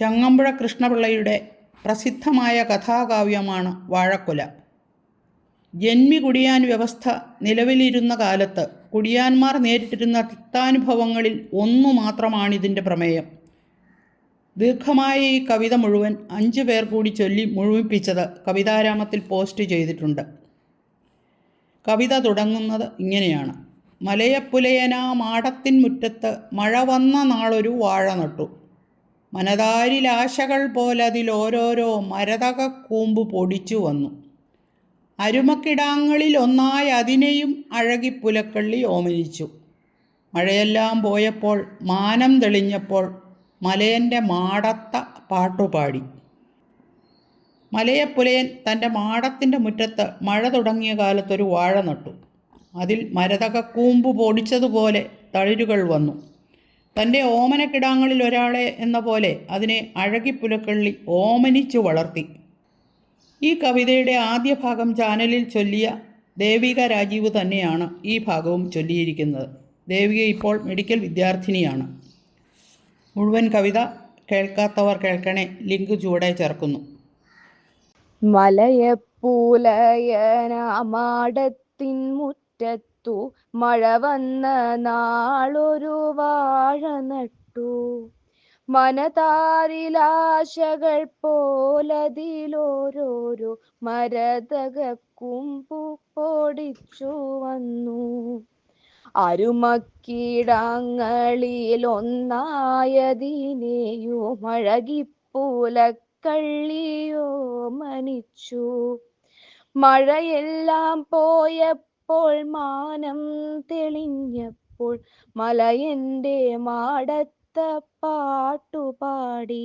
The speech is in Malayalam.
ചങ്ങമ്പുഴ കൃഷ്ണപിള്ളയുടെ പ്രസിദ്ധമായ കഥാകാവ്യമാണ് വാഴക്കുല. ജന്മി കുടിയാൻ വ്യവസ്ഥ നിലവിലിരുന്ന കാലത്ത് കുടിയാന്മാർ നേരിട്ടിരുന്ന തിക്താനുഭവങ്ങളിൽ ഒന്നു മാത്രമാണിതിന്റെ പ്രമേയം. ദീർഘമായ ഈ കവിത മുഴുവൻ അഞ്ചു പേർ കൂടി ചൊല്ലി മുഴുമിപ്പിച്ചത് കവിതാരാമത്തിൽ പോസ്റ്റ് ചെയ്തിട്ടുണ്ട്. കവിത തുടങ്ങുന്നത് ഇങ്ങനെയാണ്. മലയപ്പുലയനാ മാടത്തിൻ മുറ്റത്ത് മഴ വന്ന നാളൊരു വാഴ നട്ടു. മനതാരിലാശകൾ പോലതിലോരോരോ മരതക കൂമ്പ് പൊടിച്ചു വന്നു. അരുമക്കിടാങ്ങളിൽ ഒന്നായി അതിനെയും അഴകിപ്പുലക്കള്ളി ഓമനിച്ചു. മഴയെല്ലാം പോയപ്പോൾ മാനം തെളിഞ്ഞപ്പോൾ മലയന്റെ മാടത്ത പാട്ടുപാടി. മലയപ്പുലയൻ തന്റെ മാടത്തിന്റെ മുറ്റത്ത് മഴ തുടങ്ങിയ കാലത്തൊരു വാഴ നട്ടു. അതിൽ മരതകക്കൂമ്പ് പൊടിച്ചതുപോലെ തളിരുകൾ വന്നു. തന്റെ ഓമനക്കിടാങ്ങളിൽ ഒരാളെ എന്ന പോലെ അതിനെ അഴകിപ്പുലക്കള്ളി ഓമനിച്ചു വളർത്തി. ഈ കവിതയുടെ ആദ്യ ഭാഗം ചാനലിൽ ചൊല്ലിയ ദേവിക രാജീവ് തന്നെയാണ് ഈ ഭാഗവും ചൊല്ലിയിരിക്കുന്നത്. ദേവിക ഇപ്പോൾ മെഡിക്കൽ വിദ്യാർത്ഥിനിയാണ്. മുഴുവൻ കവിത കേൾക്കാത്തവർ കേൾക്കണേ ലിങ്ക് ചുവടെ ചേർക്കുന്നു. മലയപ്പൂലയനാമാടത്തിൻ മുറ്റത്തു മഴ വന്ന നാളൊരു വാഴ നട്ടു. മനതാരിലാശകൾ പോലതിലോരോരോ മരതക കുമ്പു പൊടിച്ചു വന്നു. അരുമക്കീടാങ്ങളിൽ ഒന്നായതിനെയോ മഴകിപ്പൂലക്കള്ളിയോ മനിച്ചു. മഴയെല്ലാം പോയപ്പോൾ മാനം തെളിഞ്ഞപ്പോൾ മലയന്റെ മാടത്ത പാട്ടുപാടി.